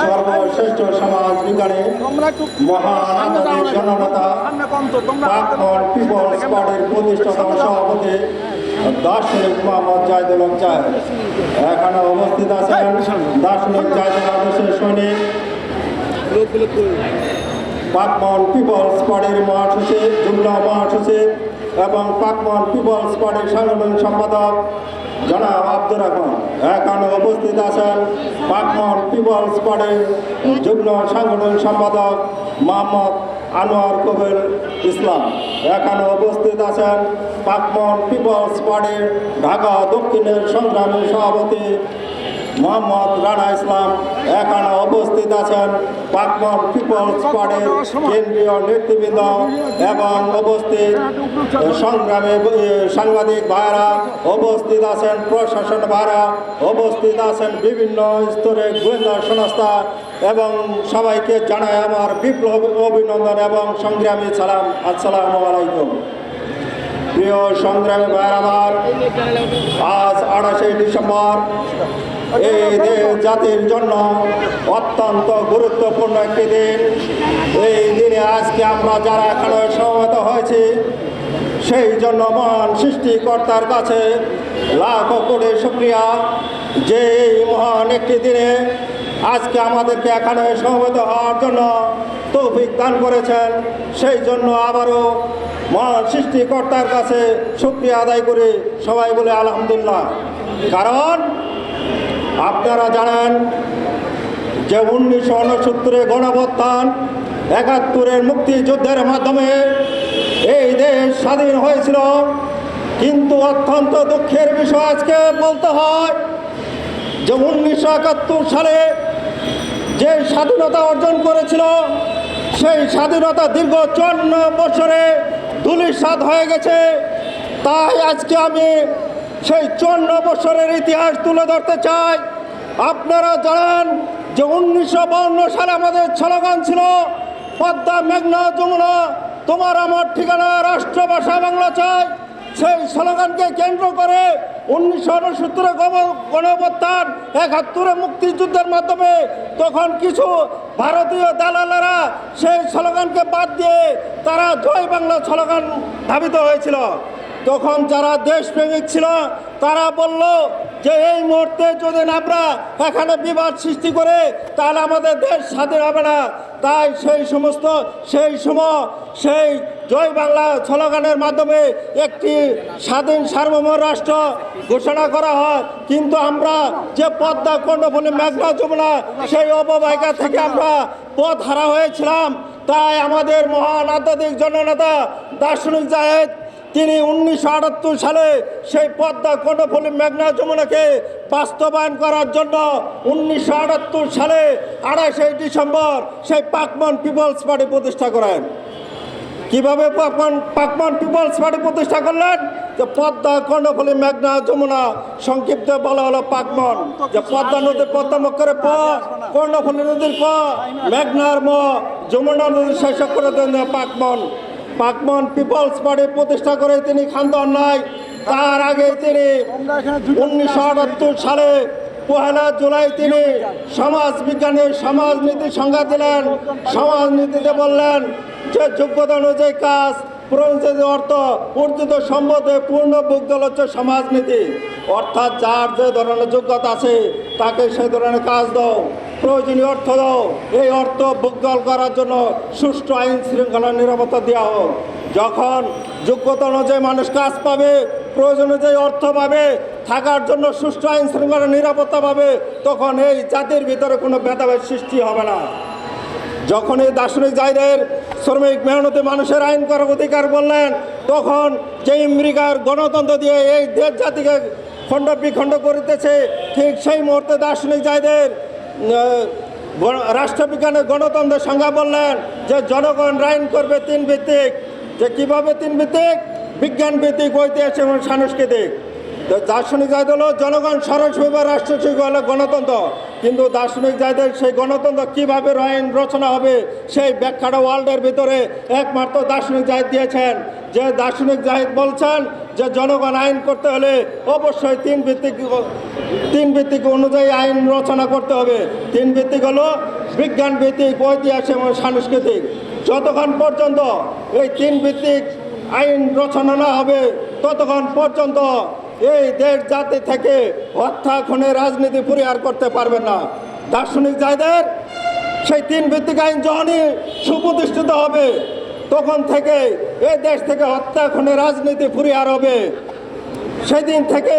সর্বশ্রেষ্ঠ সমাজ বিজ্ঞানে মহান জননেতা পিপলস পার্টির প্রতিষ্ঠাতা সভাপতি দার্শনিক মোহাম্মদ জাহিদুল হক জাহেদ এখানে অবস্থিত আছেন দার্শনিক জাহিদুল আদেশের সৈনিক পাকমন পিপলস পার্টির মহাসচিব জুমলা মহাসচিব এবং পাকমন পিপলস পার্টির সাংগঠনিক সম্পাদক জনাব আব্দুর রহমান। এখানে উপস্থিত আছেন পাকমন পিপলস পার্টির যুগ্ম সাংগঠনিক সম্পাদক মোহাম্মদ আনোয়ার কবির ইসলাম। এখানে উপস্থিত আছেন পাকমন পিপলস পার্টির ঢাকা দক্ষিণের সংগ্রামী সভাপতি মোহাম্মদ রানা ইসলাম এখানে উপস্থিত আছেন পাকমন পিপলস পার্টির কেন্দ্রীয় নেতৃবৃন্দ এবং উপস্থিত সংগ্রামে সাংবাদিক ভাইরা উপস্থিত আছেন প্রশাসন ভাইরা উপস্থিত আছেন বিভিন্ন স্তরের গোয়েন্দা সংস্থা এবং সবাইকে জানায় আমার বিপ্লব অভিনন্দন এবং সংগ্রামী সালাম, আসসালামু আলাইকুম। প্রিয় সংগ্রামী ভাইয়ের আমার, আজ আঠাশে ডিসেম্বর এই জাতির জন্য অত্যন্ত গুরুত্বপূর্ণ একটি দিন। এই দিনে আজকে আমরা যারা এখানে সমবেত হয়েছি, সেই জন্য মহান সৃষ্টিকর্তার কাছে লাখ কোটি শুক্রিয়া। যে এই মহান একটি দিনে আজকে আমাদেরকে এখানে সমবেত হওয়ার জন্য তৌফিক দান করেছেন, সেই জন্য আবারও মহান সৃষ্টিকর্তার কাছে শুক্রিয়া আদায় করে সবাই বলে আলহামদুলিল্লাহ। কারণ আপনারা জানেন যে উনিশশো উনসত্তরে গণবত্থান একাত্তরের মুক্তিযুদ্ধের মাধ্যমে এই দেশ স্বাধীন হয়েছিল। কিন্তু অত্যন্ত দুঃখের বিষয় আজকে বলতে হয় যে উনিশশো একাত্তর সালে যে স্বাধীনতা অর্জন করেছিল, সেই স্বাধীনতা দীর্ঘ চুয়ান্ন বছরে ধুলিসাৎ হয়ে গেছে। তাই আজকে আমি সেই চুয়ান্ন বছরের ইতিহাস তুলে ধরতে চাই। আপনারা জানেন যে উনিশশো সালে আমাদের স্লোগান ছিল, পদ্মা, মেঘনা, যমুনা। তোমার আমার ঠিকানা, রাষ্ট্রভাষা, বাংলা চাই। সেই স্লোগানকে কেন্দ্র করে উনিশশো উনসত্তরে গণঅভ্যুত্থান, একাত্তরে মুক্তিযুদ্ধের মাধ্যমে তখন কিছু ভারতীয় দালালেরা সেই স্লোগানকে বাদ দিয়ে তারা জয় বাংলা স্লোগান ধাবিত হয়েছিল। তখন যারা দেশপ্রেমিক ছিল, তারা বলল যে এই মুহূর্তে যদি আমরা এখানে বিবাদ সৃষ্টি করে, তাহলে আমাদের দেশ স্বাধীন হবে না। তাই সেই সমস্ত, সেই সময়, সেই জয় বাংলা স্লোগানের মাধ্যমে একটি স্বাধীন সার্বভৌম রাষ্ট্র ঘোষণা করা হয়। কিন্তু আমরা যে পদ্মা কর্ণফুলী মেঘনা যমুনা, সেই অববাহিকা থেকে আমরা পথ হারা হয়েছিলাম। তাই আমাদের মহান আধ্যাত্মিক জননেতা দার্শনিক জাহেদ তিনি উনিশশো আটাত্তর সালে সেই পদ্মা কর্ণফুলী মেঘনা যমুনাকে বাস্তবায়ন করার জন্য উনিশশো আটাত্তর সালে আড়াইশে ডিসেম্বর সেই পাকমন পিপলস পার্টি প্রতিষ্ঠা করেন। কীভাবে পাকমান পাকমান পিপলস পার্টি প্রতিষ্ঠা করলেন? যে পদ্মা কর্ণফুলী মেঘনা যমুনা সংক্ষিপ্ত বলা হলো পাকমন। যে পদ্মা নদীর পদ্মা মক্করে প কর্ণফুলী নদীর প মেঘনার ম, যমুনা নদীর শেষ করে দেন পাকমন। পাকমন পিপলস পার্টি প্রতিষ্ঠা করে তিনি খান্দন নাই। তার আগে তিনি উনিশশো আটাত্তর সালে পহেলা জুলাই তিনি সমাজ বিজ্ঞানের সমাজনীতি সংজ্ঞা দিলেন। সমাজনীতিতে বললেন যে যোগ্যতা অনুযায়ী কাজ প্রয়োজনীয় অর্থ, অর্জিত সম্পদে পূর্ণ বুকদল হচ্ছে সমাজনীতি। অর্থাৎ যার যে ধরনের যোগ্যতা আছে, তাকে সেই ধরনের কাজ দাও। প্রয়োজনীয় অর্থ দাও। এই অর্থ বুকদল করার জন্য সুষ্ঠু আইন শৃঙ্খলা নিরাপত্তা দেওয়া হোক। যখন যোগ্যতা অনুযায়ী মানুষ কাজ পাবে, প্রয়োজন অনুযায়ী অর্থ পাবে, থাকার জন্য সুষ্ঠু আইন শৃঙ্খলা নিরাপত্তা পাবে, তখন এই জাতির ভিতরে কোনো ভেদাভেদ সৃষ্টি হবে না। যখন এই দার্শনিক জায়দের শ্রমিক মেহনতি মানুষের আইন করার অধিকার বললেন, তখন যে আমেরিকার গণতন্ত্র দিয়ে এই দেশ জাতিকে খণ্ড বিখণ্ড করিতেছে, ঠিক সেই মুহূর্তে দার্শনিক জায়দের রাষ্ট্রবিজ্ঞানের গণতন্ত্রের সংজ্ঞা বললেন যে জনগণ রায়ন করবে তিন ভিত্তিক। যে কীভাবে তিন ভিত্তিক? বিজ্ঞান ভিত্তিক ঐতিহাসিক এবং সাংস্কৃতিক। দার্শনিক জায়দ হলো জনগণ সরাসরি বা রাষ্ট্রশিক হলো গণতন্ত্র। কিন্তু দার্শনিক জায়দের সেই গণতন্ত্র কীভাবে আইন রচনা হবে, সেই ব্যাখ্যাটা ওয়ার্ল্ডের ভিতরে একমাত্র দার্শনিক জাহিদ দিয়েছেন। যে দার্শনিক জাহিদ বলছেন যে জনগণ আইন করতে হলে অবশ্যই তিন ভিত্তিক তিন ভিত্তিক অনুযায়ী আইন রচনা করতে হবে। তিন ভিত্তিক হলো বিজ্ঞান ভিত্তিক, ঐতিহাসিক এবং সাংস্কৃতিক। যতক্ষণ পর্যন্ত এই তিন ভিত্তিক আইন রচনা না হবে, ততক্ষণ পর্যন্ত এই দেশ জাতি থেকে খুনের রাজনীতি পরিহার করতে পারবে না। দার্শনিক জায়দের সেই তিন ভিত্তিক আইন যখনই সুপ্রতিষ্ঠিত হবে, তখন থেকে এই দেশ থেকে হত্যা, খুনের রাজনীতি পরিহার হবে। সেদিন থেকে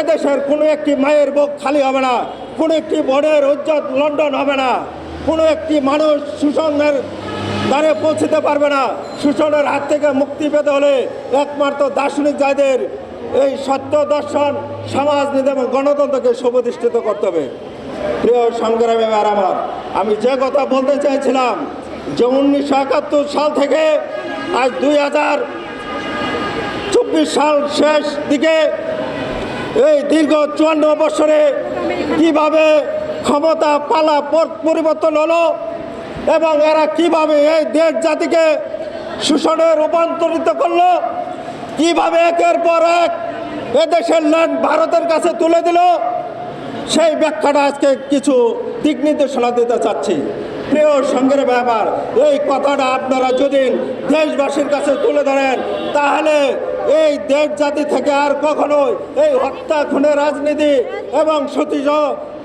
এদেশের কোনো একটি মায়ের বুক খালি হবে না, কোনো একটি বোনের উজ্জ্বল লন্ডন হবে না, কোনো একটি মানুষ শোষণের দ্বারে পৌঁছতে পারবে না। শোষণের হাত থেকে মুক্তি পেতে হলে একমাত্র দার্শনিক যাদের এই সত্য দর্শন সমাজনীতি এবং গণতন্ত্রকে সুপ্রতিষ্ঠিত করতে হবে। প্রিয় সংগ্রামী আর আমার, আমি যে কথা বলতে চাইছিলাম যে উনিশশো একাত্তর সাল থেকে আজ দুই হাজার চব্বিশ সাল শেষ দিকে এই দীর্ঘ চুয়ান্ন বছরে কীভাবে ক্ষমতা পালা পরিবর্তন হলো এবং এরা কীভাবে এই দেশ জাতিকে শোষণে রূপান্তরিত করল কীভাবে একের পর এক এদেশের ল্যান্ড ভারতের কাছে তুলে দিল? সেই ব্যাখ্যাটা আজকে কিছু দিক নির্দেশনা দিতে চাচ্ছি। প্রিয় সঙ্গের ব্যাপার, এই কথাটা আপনারা যদি দেশবাসীর কাছে তুলে ধরেন, তাহলে এই দেশ জাতি থেকে আর কখনো এই হত্যা, খুনের রাজনীতি এবং সতীজ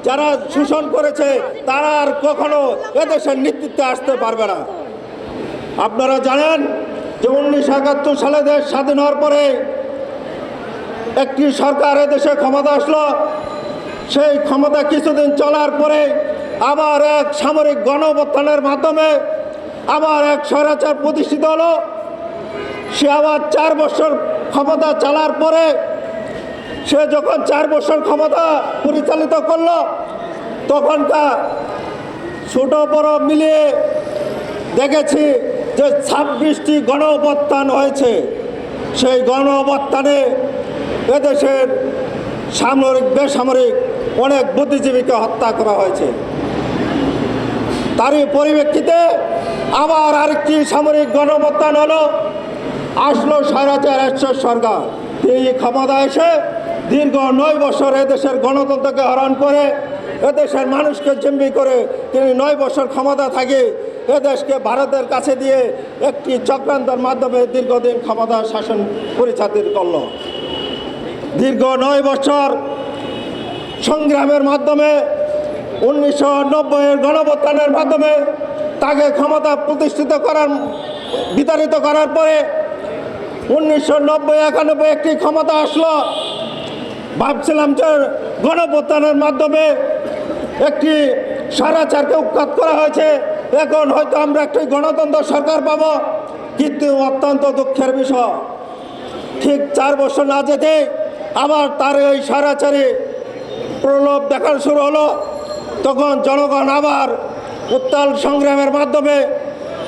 যারা শোষণ করেছে, তারা আর কখনো এদেশের নেতৃত্বে আসতে পারবে না। আপনারা জানেন যে উনিশশো একাত্তর সালে দেশ স্বাধীন হওয়ার পরে একটি সরকার এদেশে ক্ষমতা আসলো, সেই ক্ষমতা কিছুদিন চলার পরে আবার এক সামরিক গণঅভ্যুত্থানের মাধ্যমে আবার এক স্বৈরাচার প্রতিষ্ঠিত হলো। সে আবার চার বছর ক্ষমতা চালার পরে সে যখন চার বছর ক্ষমতা পরিচালিত করল, তখনকার ছোট বড় মিলিয়ে দেখেছি যে ছাব্বিশটি গণ হয়েছে, সেই গণ এদেশের সামরিক, বেসামরিক অনেক বুদ্ধিজীবীকে হত্যা করা হয়েছে। তারই পরিপ্রেক্ষিতে আবার আরেকটি সামরিক গণঅভ্যুত্থান হলো, আসলো স্বৈরাচার একশো সরকার। এই ক্ষমতা এসে দীর্ঘ নয় বছর এদেশের গণতন্ত্রকে হরণ করে, এদেশের মানুষকে জিম্মি করে তিনি নয় বছর ক্ষমতা থাকে এদেশকে ভারতের কাছে দিয়ে একটি চক্রান্তের মাধ্যমে দীর্ঘদিন ক্ষমতা শাসন পরিচালিত করল। দীর্ঘ নয় বছর সংগ্রামের মাধ্যমে, উনিশশো নব্বইয়ের গণপ্রত্যানের মাধ্যমে তাকে ক্ষমতা প্রতিষ্ঠিত করার, বিতাড়িত করার পরে উনিশশো নব্বই একানব্বই একটি ক্ষমতা আসলো। ভাবছিলাম যে গণপ্রত্যানের মাধ্যমে একটি স্বৈরাচারকে উৎখাত করা হয়েছে। এখন হয়তো আমরা একটি গণতন্ত্র সরকার পাবো, কিন্তু অত্যন্ত দুঃখের বিষয়। ঠিক চার বছর না যেতে আবার তার ওই স্বৈরাচারী প্রলোভ দেখানো শুরু হলো। তখন জনগণ আবার উত্তাল সংগ্রামের মাধ্যমে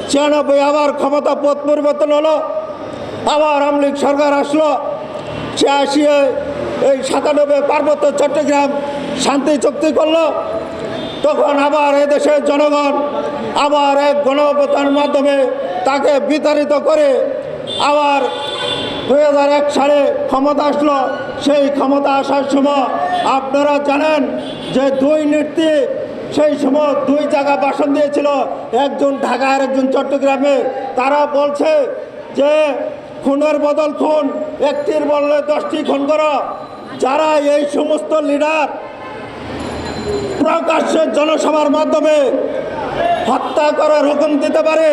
ছিয়ানব্বই আবার ক্ষমতা পথ পরিবর্তন হলো। আবার আমলিগ সরকার আসলো। সে এই সাতানব্বই পার্বত্য চট্টগ্রাম শান্তি চুক্তি করল। তখন আবার এদেশের জনগণ আবার এক গণঅভ্যুত্থানের মাধ্যমে তাকে বিতাড়িত করে আবার দুই হাজার এক সালে ক্ষমতা আসলো। সেই ক্ষমতা আসার সময় আপনারা জানেন যে দুই নেত্রী সেই সময় দুই জায়গা ভাষণ দিয়েছিল, একজন ঢাকা আর একজন চট্টগ্রামে। তারা বলছে যে, খুনের বদল খুন, একটির বদলে দশটি খুন করো। যারা এই সমস্ত লিডার প্রকাশ্যে জনসভার মাধ্যমে হত্যা করার হুকুম দিতে পারে,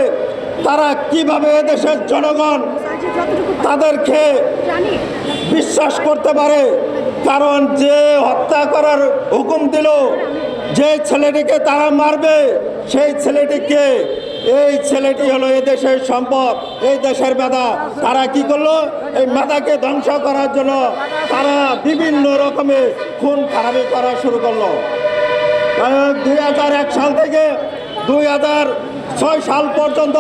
তারা কীভাবে এদেশের জনগণ তাদেরকে বিশ্বাস করতে পারে? কারণ যে হত্যা করার হুকুম দিল, যে ছেলেটিকে তারা মারবে, সেই ছেলেটিকে, এই ছেলেটি হলো এই দেশের সম্পদ, এই দেশের মেধা। তারা কি করল? এই মেধাকে ধ্বংস করার জন্য তারা বিভিন্ন রকমের খুন খারাপি করা শুরু করল। দুই হাজার এক সাল থেকে দুই হাজার ছয় সাল পর্যন্ত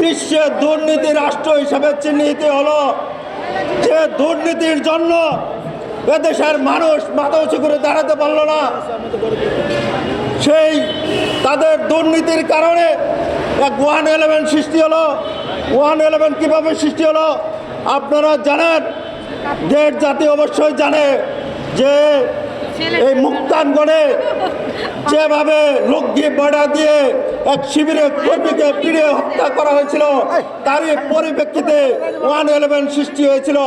বিশ্বের দুর্নীতি রাষ্ট্র হিসেবে চিহ্নিত হলো। যে দুর্নীতির জন্য এদেশের মানুষ মাথা উঁচু করে দাঁড়াতে পারল না, সেই তাদের দুর্নীতির কারণে এক ওয়ান ইলেভেন সৃষ্টি হলো। ওয়ান ইলেভেন কীভাবে সৃষ্টি হলো? আপনারা জানেন দেশ জাতি অবশ্যই জানে যে এই মুক্তানগণে যেভাবে লোককে বাড়া দিয়ে এক শিবিরের কর্মীকে পিড়ে হত্যা করা হয়েছিল, তারই পরিপ্রেক্ষিতে ওয়ান ইলেভেন সৃষ্টি হয়েছিল।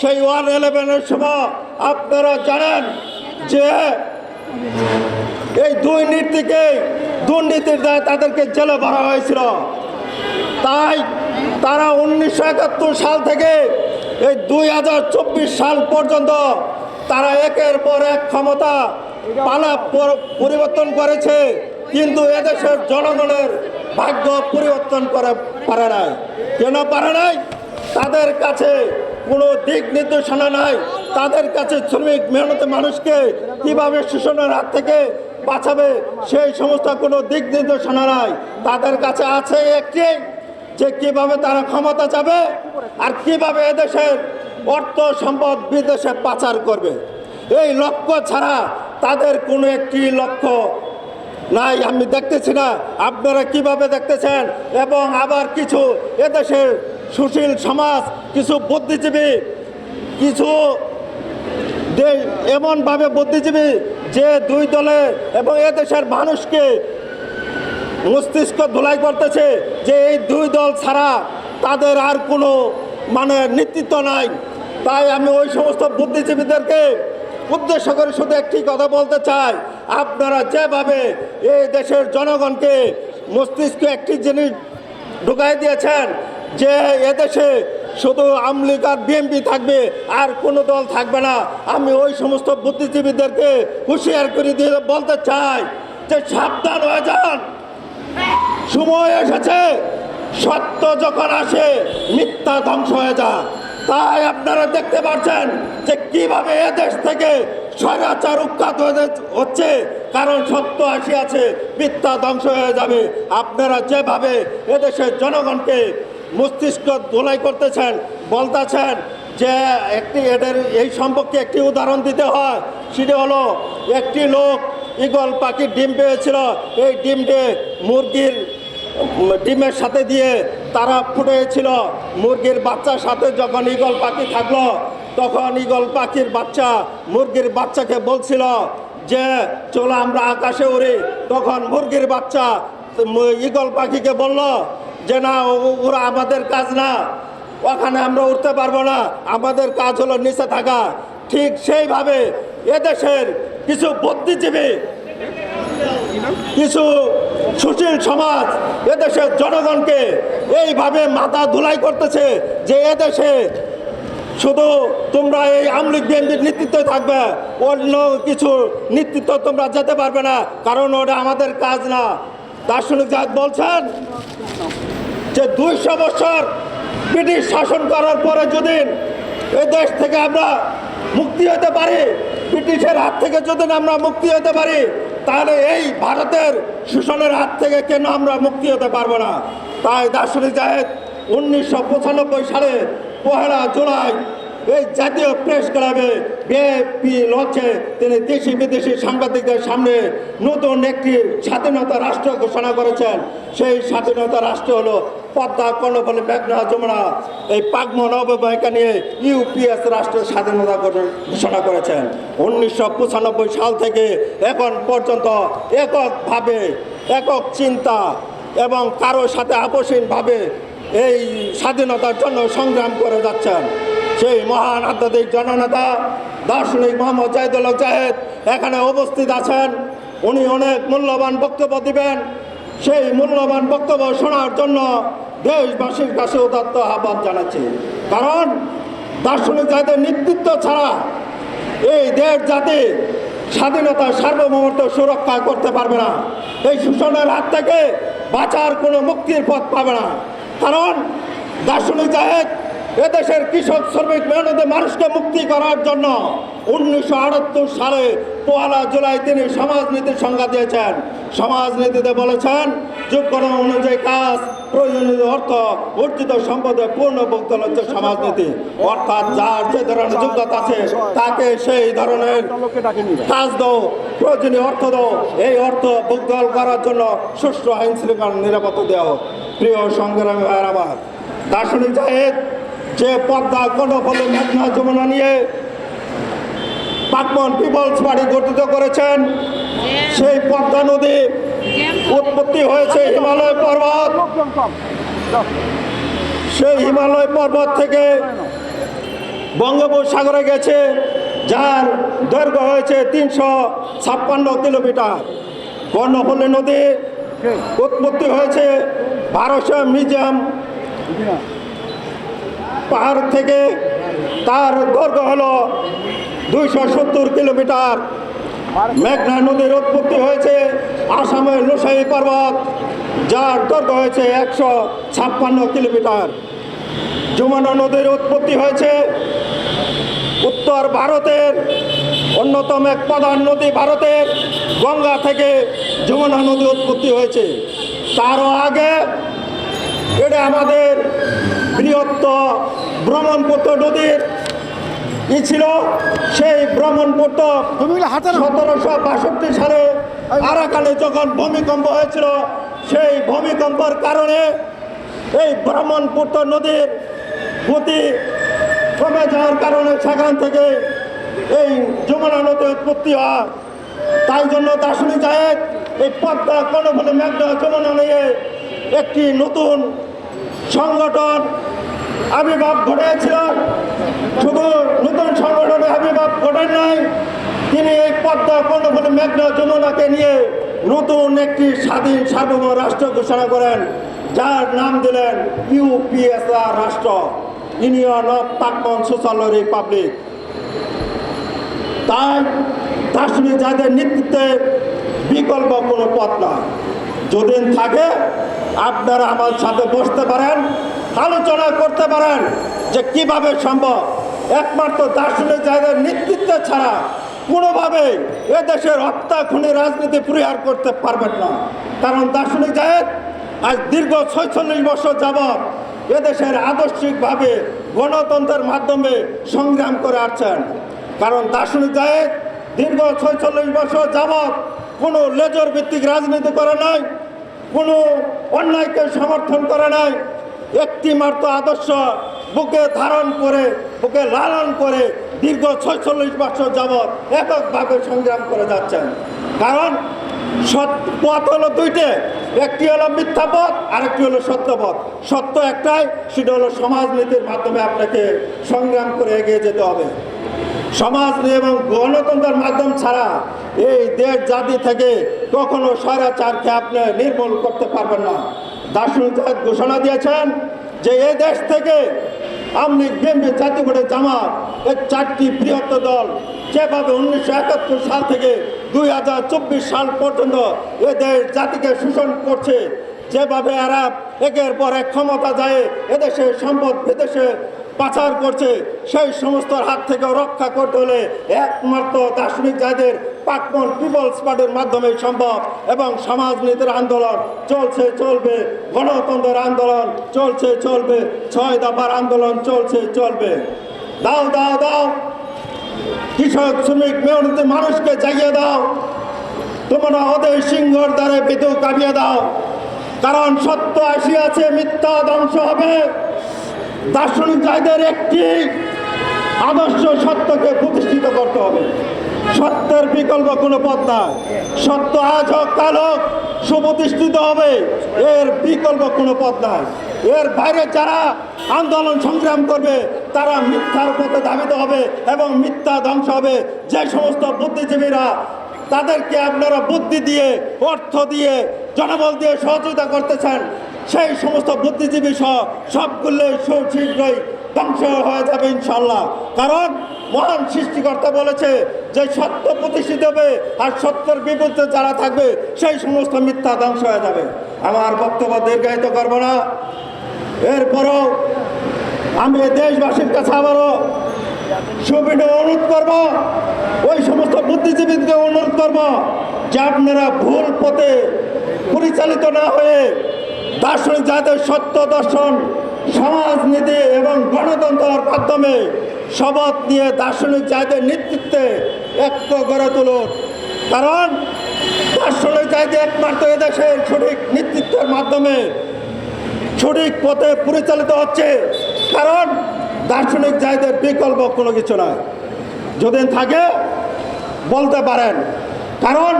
সেই ওয়ান ইলেভেনের সময় আপনারা জানেন যে এই দুই নীতিকে দুর্নীতির দায় তাদেরকে জেলে ভরা হয়েছিল। তাই তারা উনিশশো একাত্তর সাল থেকে এই দুই হাজার চব্বিশ সাল পর্যন্ত তারা একের পর এক ক্ষমতা পালা পরিবর্তন করেছে, কিন্তু এদেশের জনগণের ভাগ্য পরিবর্তন করে পারে নাই। কেন পারে নাই? তাদের কাছে কোনো দিক নির্দেশনা নাই। তাদের কাছে শ্রমিক মেহনতি মানুষকে কীভাবে শোষণের হাত থেকে বাঁচাবে, সেই সমস্ত কোনো দিক নির্দেশনা নাই। তাদের কাছে আছে একটি, যে কীভাবে তারা ক্ষমতা যাবে আর কীভাবে এদেশের অর্থ সম্পদ বিদেশে পাচার করবে। এই লক্ষ্য ছাড়া তাদের কোনো একটি লক্ষ্য নাই, আমি দেখতেছি না। আপনারা কীভাবে দেখতেছেন? এবং আবার কিছু এদেশের সুশীল সমাজ, কিছু বুদ্ধিজীবী, কিছু এমনভাবে বুদ্ধিজীবী যে দুই দলে এবং এদেশের মানুষকে মস্তিষ্ক ধুলাই করতেছে যে এই দুই দল ছাড়া তাদের আর কোনো মানে নেতৃত্ব নাই। তাই আমি ওই সমস্ত বুদ্ধিজীবীদেরকে উদ্দেশ্য করে শুধু একটি কথা বলতে চাই। আপনারা যেভাবে এই দেশের জনগণকে মস্তিষ্ক একটি জিনিস ঢুকাই দিয়েছেন, যে এদেশে শুধু আমলিগ আর বিএনপি থাকবে, আর কোনো দল থাকবে না, আমি ওই সমস্ত বুদ্ধিজীবীদেরকে হুঁশিয়ার করে দিয়ে বলতে চাই যে সাবধান হয়ে যান। সময় এসেছে, সত্য যখন আসে, মিথ্যা ধ্বংস হয়ে যায়। তাই আপনারা দেখতে পাচ্ছেন যে কীভাবে এদেশ থেকে স্বৈরাচার উৎখাত হচ্ছে, কারণ সত্য আসি আছে, মিথ্যা ধ্বংস হয়ে যাবে। আপনারা যেভাবে এদেশের জনগণকে মস্তিষ্ক দোলাই করতেছেন, বলতেছেন যে একটি এদের এই সম্পর্কে একটি উদাহরণ দিতে হয়, সেটি হলো একটি লোক ইগল পাখির ডিম পেয়েছিল, এই ডিমটি মুরগির ডিমের সাথে দিয়ে তারা ফুটেছিল। মুরগির বাচ্চার সাথে যখন ইগল পাখি থাকল, তখন ইগল পাখির বাচ্চা মুরগির বাচ্চাকে বলছিল যে, চলো আমরা আকাশে উড়ি। তখন মুরগির বাচ্চা ইগল পাখিকে বলল যে, না ওরা আমাদের কাজ না। ওখানে আমরা উঠতে পারব না। আমাদের কাজ হলো নিচে থাকা। ঠিক সেইভাবে এদেশের কিছু বুদ্ধিজীবী, কিছু সুশীল সমাজ এদেশের জনগণকে এইভাবে মাথা ধুলাই করতেছে যে এদেশে শুধু তোমরা এই আমলিক বিএনপির নেতৃত্বে থাকবে, অন্য কিছু নেতৃত্ব তোমরা যেতে পারবে না, কারণ ওটা আমাদের কাজ না। দার্শনিক জাত বলছেন যে দুইশো বছর ব্রিটিশ শাসন করার পরে যদি এই দেশ থেকে আমরা মুক্তি হতে পারি, ব্রিটিশের হাত থেকে যদি আমরা মুক্তি হতে পারি তাহলে এই ভারতের শোষণের হাত থেকে কেন আমরা মুক্তি হতে পারব না? তাই দার্শনিক জাহেদ উনিশশো পঁচানব্বই সালে পহেলা জুলাই এই জাতীয় প্রেস ক্লাবে বিএপি লঞ্চে তিনি দেশি বিদেশি সাংবাদিকদের সামনে নতুন একটি স্বাধীনতা রাষ্ট্র ঘোষণা করেছেন। সেই স্বাধীনতা রাষ্ট্র হলো পদ্মা কর্ণফলী মেঘনা যমুনা। এই পাগমন অববাহিকা নিয়ে ইউপিএস রাষ্ট্র স্বাধীনতা ঘোষণা- করেছেন। উনিশশো পঁচানব্বই সাল থেকে এখন পর্যন্ত এককভাবে একক চিন্তা এবং কারোর সাথে আপোষহীনভাবে এই স্বাধীনতার জন্য সংগ্রাম করে যাচ্ছেন। সেই মহান আধ্যাত্মিক জননেতা, দার্শনিক মোহাম্মদ জাহিদুল হক জাহেদ এখানে উপস্থিত আছেন। উনি অনেক মূল্যবান বক্তব্য দিবেন। সেই মূল্যবান বক্তব্য শোনার জন্য দেশবাসীর কাছে উদাত্ত আহ্বান জানাচ্ছি। কারণ দার্শনিক জাহেদের নেতৃত্ব ছাড়া এই দেশ জাতি স্বাধীনতা সার্বভৌমত্ব সুরক্ষা করতে পারবে না। এই শোষণের হাত থেকে বাঁচার কোনো মুক্তির পথ পাবে না। কারণ দার্শনিক জাহেদ এদেশের কৃষক শ্রমিক মেহনতে মানুষকে মুক্তি করার জন্য উনিশশো আটাত্তর সালে পয়লা জুলাই তিনি সমাজনীতির সংজ্ঞা দিয়েছেন। সমাজনীতিতে বলেছেন যোগ্যতা অনুযায়ী কাজ, প্রয়োজনীয় অর্থ অর্জিত সম্পদে পূর্ণ ভুক্ত হচ্ছে সমাজনীতি। অর্থাৎ যার যে ধরনের যোগ্যতা আছে, তাকে সেই ধরনের কাজ দাও, প্রয়োজনীয় অর্থ দাও। এই অর্থ ভুগদল করার জন্য সুষ্ঠু আইন শৃঙ্খলা নিরাপত্তা দেওয়া। প্রিয় সংগ্রামী ভাইয়ের আমার, দার্শনিক জাহেদ যে পদ্মা গণফলে মেঘনা যমুনা নিয়ে পাকমন পিপলস পার্টি গঠিত করেছেন, সেই পদ্মা নদী উৎপত্তি হয়েছে হিমালয় পর্বত। সেই হিমালয় পর্বত থেকে বঙ্গোপসাগরে গেছে, যার দৈর্ঘ্য হয়েছে তিনশো ছাপ্পান্ন কিলোমিটার। কর্ণফুলী নদী উৎপত্তি হয়েছে বারোশো মিউজিয়াম পাহাড় থেকে তার দৈর্ঘ্য হলো দুইশো সত্তর কিলোমিটার। মেঘনা নদীর উৎপত্তি হয়েছে আসামের লোসাই পর্বত, যার দৈর্ঘ্য হয়েছে একশো ছাপ্পান্ন কিলোমিটার। যমুনা নদীর উৎপত্তি হয়েছে উত্তর ভারতের অন্যতম এক প্রধান নদী ভারতের। গঙ্গা থেকে যমুনা নদী উৎপত্তি হয়েছে। তারও আগে এটা আমাদের বৃহত্তর ব্রহ্মপুত্র নদীর কি ছিল সেই নাও। সতেরোশো বাষট্টি সালে আরাকানে যখন ভূমিকম্প হয়েছিল সেই ভূমিকম্পর কারণে এই ব্রহ্মপুত্র নদীর গতি কমে যাওয়ার কারণে সেখান থেকে এই যমুনা নদী উৎপত্তি হয় তাই জন্য দার্শনিক জাহেদ এই পদ্মা কর্ণফুলী মেঘনা যমুনা নিয়ে একটি নতুন সংগঠন আবির্ভাব ঘটেছিলেন শুধু নতুন সংগঠনে আবির্ভাব ঘটেন নাই। তিনি এই পদ্মা কর্ণফুলী মেঘনা যমুনাকে নিয়ে নতুন একটি স্বাধীন সার্বভৌম রাষ্ট্র ঘোষণা করেন, যার নাম দিলেন ইউপিএসআর রাষ্ট্র, ইউনিয়ন অফ পাকমন সোশ্যাল রিপাবলিক। তাই দার্শনিক যাদের নেতৃত্বে বিকল্প কোনো পথ না যদি থাকে, আপনারা আমার সাথে বসতে পারেন। আলোচনা করতে পারেন যে কীভাবে সম্ভব। একমাত্র দার্শনিক জায়গার নেতৃত্ব ছাড়া কোনোভাবে এদেশের হত্যা, খুনি রাজনীতি পরিহার করতে পারবেন না। কারণ দার্শনিক জাহেদ আজ দীর্ঘ ছয়চল্লিশ বছর যাবৎ এদেশের আদর্শিকভাবে গণতন্ত্রের মাধ্যমে সংগ্রাম করে আসছেন। কারণ দার্শনিক জাহেদ দীর্ঘ ছয়চল্লিশ বছর যাবৎ কোনো লেজর ভিত্তিক রাজনীতি করে নাই, কোনো অন্যায়কে সমর্থন করে নাই একটি মাত্র আদর্শ বুকে ধারণ করে, বুকে লালন করে দীর্ঘ ছয়চল্লিশ বছর যাবৎ এককভাবে সংগ্রাম করে যাচ্ছেন। কারণ পথ হলো দুইটে, একটি হলো মিথ্যা পথ, আরেকটি হলো সত্য পথ। সত্য একটাই, সেটা হলো সমাজনীতির মাধ্যমে আপনাকে সংগ্রাম করে এগিয়ে যেতে হবে। সমাজ এবং গণতন্ত্রের মাধ্যম ছাড়া এই দেশ জাতি থেকে কখনো স্বৈরাচারকে আপনি নির্মূল করতে পারবেন না। দার্শনিক ঘোষণা দিয়েছেন যে এ দেশ থেকে আমলি বিএনপি জাতীয় জামাত এই চারটি বৃহত্তর দল যেভাবে উনিশশো একাত্তর সাল থেকে দুই হাজার চব্বিশ সাল পর্যন্ত এ দেশ জাতিকে শোষণ করছে। যেভাবে এরা একের পর এক ক্ষমতা যায় এদেশে সম্পদ বিদেশে পাচার করছে, সেই সমস্ত হাত থেকে রক্ষা করতে হলে একমাত্র দার্শনিক যাদের পাকমন পিপলস পার্টির মাধ্যমে সম্ভব এবং সমাজনীতির আন্দোলন চলছে, চলবে, গণতন্ত্রের আন্দোলন চলছে, চলবে, ছয় দফার আন্দোলন চলছে, চলবে। দাও দাও দাও। কৃষক, শ্রমিক মেয়নিতে মানুষকে জাগিয়ে দাও। তোমরা ওদের সিংহর দ্বারে বিধু কামিয়ে দাও। কারণ সত্য আসিয়াছে, মিথ্যা ধ্বংস হবে। দার্শনিক যাদের একটি আদর্শ সত্যকে প্রতিষ্ঠিত করতে হবে। সত্যের বিকল্প কোনো পথ নাই। সত্য আজ হোক, কাল হোক, সুপ্রতিষ্ঠিত হবে, এর বিকল্প কোনো পথ নাই। এর বাইরে যারা আন্দোলন সংগ্রাম করবে, তারা মিথ্যার পথে ধাবিত হবে এবং মিথ্যা ধ্বংস হবে। যে সমস্ত বুদ্ধিজীবীরা তাদেরকে আপনারা বুদ্ধি দিয়ে, অর্থ দিয়ে, জনবল দিয়ে সহযোগিতা করতেছেন, সেই সমস্ত বুদ্ধিজীবী সহ সবগুলো শীঘ্রই ধ্বংস হয়ে যাবে ইনশাল্লাহ কারণ মহান সৃষ্টিকর্তা বলেছে যে সত্য প্রতিষ্ঠিত হবে আর সত্যের বিরুদ্ধে যারা থাকবে, সেই সমস্ত মিথ্যা ধ্বংস হয়ে যাবে। আমার বক্তব্য দীর্ঘায়িত করব না। এরপরও আমি দেশবাসীর কাছে আবারও সুবিধা অনুরোধ করব। ওই সমস্ত বুদ্ধিজীবীকে অনুরোধ করব যে আপনারা ভুল পথে পরিচালিত না হয়ে দার্শনিক যাদের সত্য দর্শন, সমাজনীতি এবং গণতন্ত্রের মাধ্যমে শপথ নিয়ে দার্শনিক যাদের নেতৃত্বে ঐক্য গড়ে তুলুন। কারণ দার্শনিক যাদের একমাত্র এদেশের সঠিক নেতৃত্বের মাধ্যমে সঠিক পথে পরিচালিত হচ্ছে। কারণ দার্শনিক জায়দের বিকল্প কোনো কিছু নয়। যদি থাকে, বলতে পারেন। কারণ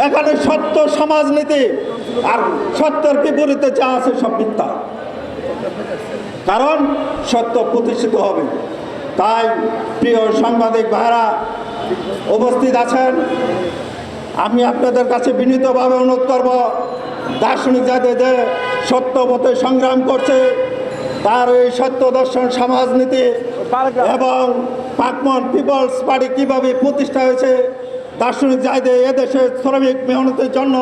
এখানে সত্য সমাজনীতি আর সত্যের বিপরীতে যা আছে সব মিথ্যা। কারণ সত্য প্রতিষ্ঠিত হবে। তাই প্রিয় সাংবাদিক ভাইরা উপস্থিত আছেন। আমি আপনাদের কাছে বিনীতভাবে অনুরোধ করব দার্শনিক জাতি যে সত্য পথে সংগ্রাম করছে তার এই সত্য দর্শন সমাজনীতি এবং পাকমন পিপলস পার্টি কীভাবে প্রতিষ্ঠা হয়েছে দার্শনিক জায়দে এদেশের শ্রমিক মেহনতের জন্য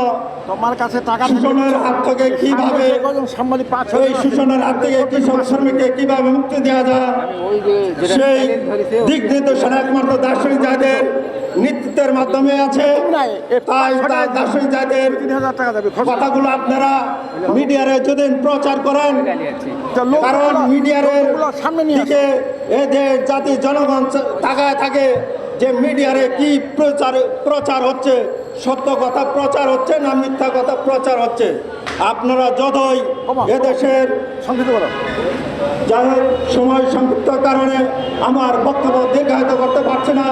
তোমার কাছে টাকা শোষণের হাত থেকে কীভাবে এই শোষণের হাত থেকে কৃষক শ্রমিককে কীভাবে মুক্তি দেওয়া যায় সেই দিক নির্দেশনা একমাত্র দার্শনিক যাদের নেতৃত্বের মাধ্যমে আছে। তাই তাই দার্শনিক যাদের তিন হাজার টাকা যাবে কথাগুলো আপনারা মিডিয়ারে যদি প্রচার করেন কারণ মিডিয়ারের লোকগুলো সামনে নিয়ে আসো। দিকে এদের জাতি জনগণ তাকায় থাকে যে মিডিয়ারে কি প্রচার প্রচার হচ্ছে? সত্য কথা প্রচার হচ্ছে না মিথ্যা কথা প্রচার হচ্ছে? আপনারা যতই। এদেশের যাই হোক সময় সংক্ষিপ্ত কারণে আমার বক্তব্য দীর্ঘায়িত করতে পারছে না।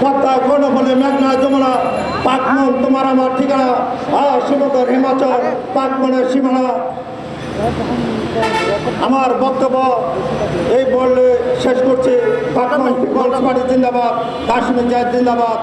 পদ্মা ঘন বলে মেঘনা যমুনা পাকমন তোমার আমার ঠিকানা। আ সমুদ্র হিমাচল পাকমনের সীমানা। আমার বক্তব্য এই বললে শেষ করছে। পাটনা জিন্দাবাদ কাশ্মীর জায়দ জিন্দাবাদ।